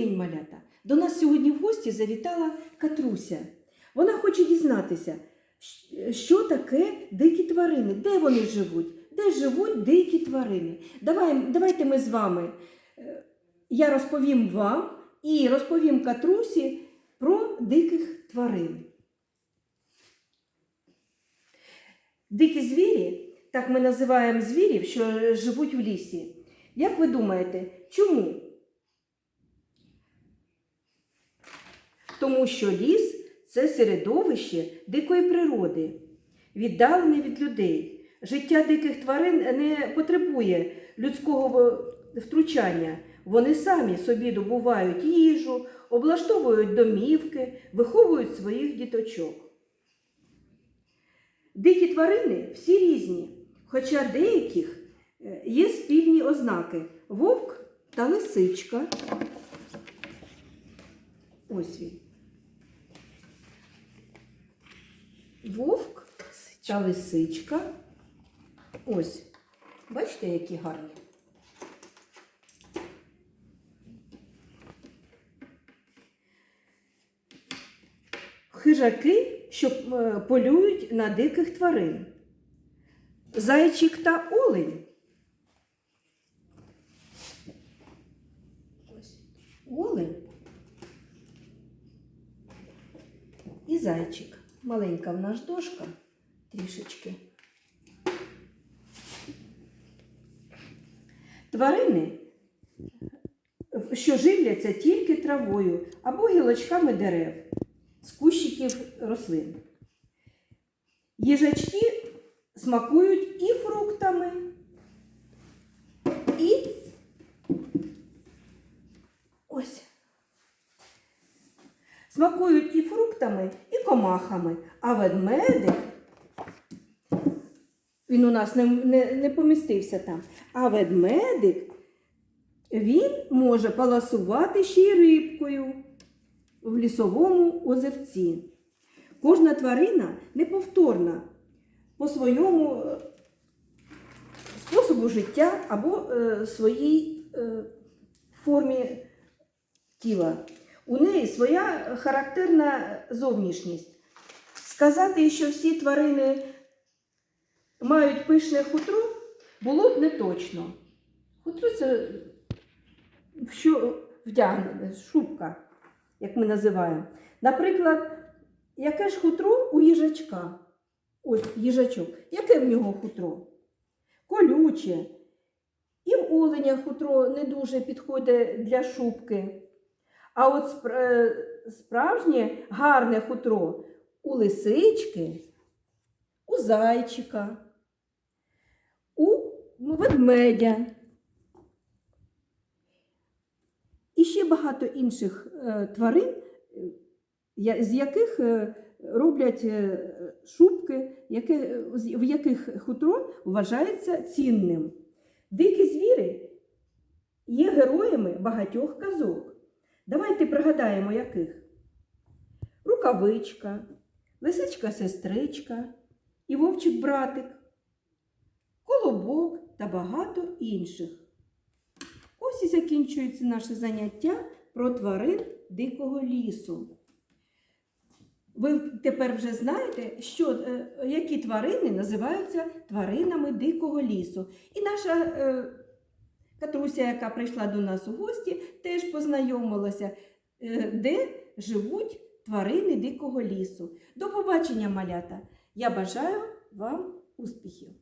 день, малята! До нас сьогодні в гості завітала Катруся. Вона хоче дізнатися, що таке дикі тварини, де вони живуть, де живуть дикі тварини. Давай, давайте ми з вами. е, Я розповім вам і розповім Катрусі про диких тварин. Дикі звірі, так ми називаємо звірів, що живуть в лісі. Як ви думаєте, чому? Тому що ліс це середовище дикої природи, віддалене від людей. Життя диких тварин не потребує людського втручання. Вони самі собі добувають їжу, облаштовують домівки, виховують своїх діточок. Дикі тварини всі різні, хоча деяких е, є спільні ознаки вовк та лисичка. Ось він. Вовк та лисичка. Ось. Бачите, які гарні. Хижаки, що е, полюють на диких тварин. Зайчик та олень. Олень. І зайчик. Маленька в нас дошка трішечки. Тварини, що живляться тільки травою або гілочками дерев з кущиків рослин. Їжачки смакують і фруктами, і ось. Смакують і фруктами, комахами, а ведмедик, він у нас не, не, не помістився там, а ведмедик, він може паласувати ще й рибкою в лісовому озерці. Кожна тварина неповторна по своєму е, способу життя або е, своїй е, формі тіла. У неї своя характерна зовнішність. Сказати, що всі тварини мають пишне хутро, було б не точно. Хутро це що вдягнене, шубка, як ми називаємо. Наприклад, яке ж хутро у їжачка? Ось їжачок. Яке в нього хутро? Колюче. І в оленя хутро не дуже підходить для шубки. А от е, справжнє гарне хутро у лисички, у зайчика, у ведмедя. І ще багато інших е, тварин, з яких е, роблять шубки, в яких хутро вважається цінним. Дикі звіри є героями багатьох казок. Давайте пригадаємо, яких: рукавичка, лисичка-сестричка і вовчик-братик, колобок та багато інших. Ось і закінчується наше заняття про тварин дикого лісу. Ви тепер вже знаєте, що, е, які тварини називаються тваринами дикого лісу. І наша е, Катруся, яка прийшла до нас у гості, теж познайомилася, е, де живуть тварини дикого лісу. До побачення, малята! Я бажаю вам успіхів!